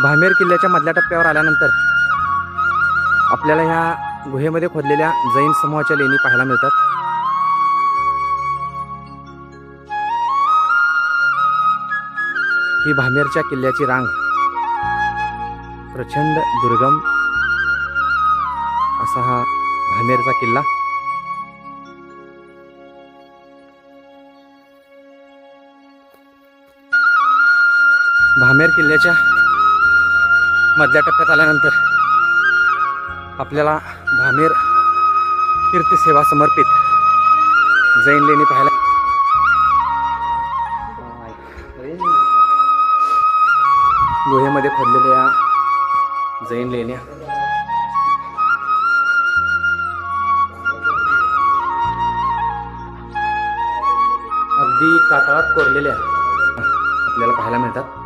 भामेर किल्ल्याच्या मधल्या टप्प्यावर आल्यानंतर आपल्याला ह्या गुहेमध्ये खोदलेल्या जैन समूहाच्या लेणी पाहायला मिळतात. ही भामेरच्या किल्ल्याची रांग प्रचंड दुर्गम असा हा भामेरचा किल्ला. भामेर किल्ल्याच्या मधल्या टप्प्यात आल्यानंतर आपल्याला भामेर तीर्थसेवा समर्पित जैन लेणी पाहायला गुहेमध्ये खोदलेल्या जैन लेण्या अगदी कातळात कोरलेल्या आपल्याला पाहायला मिळतात.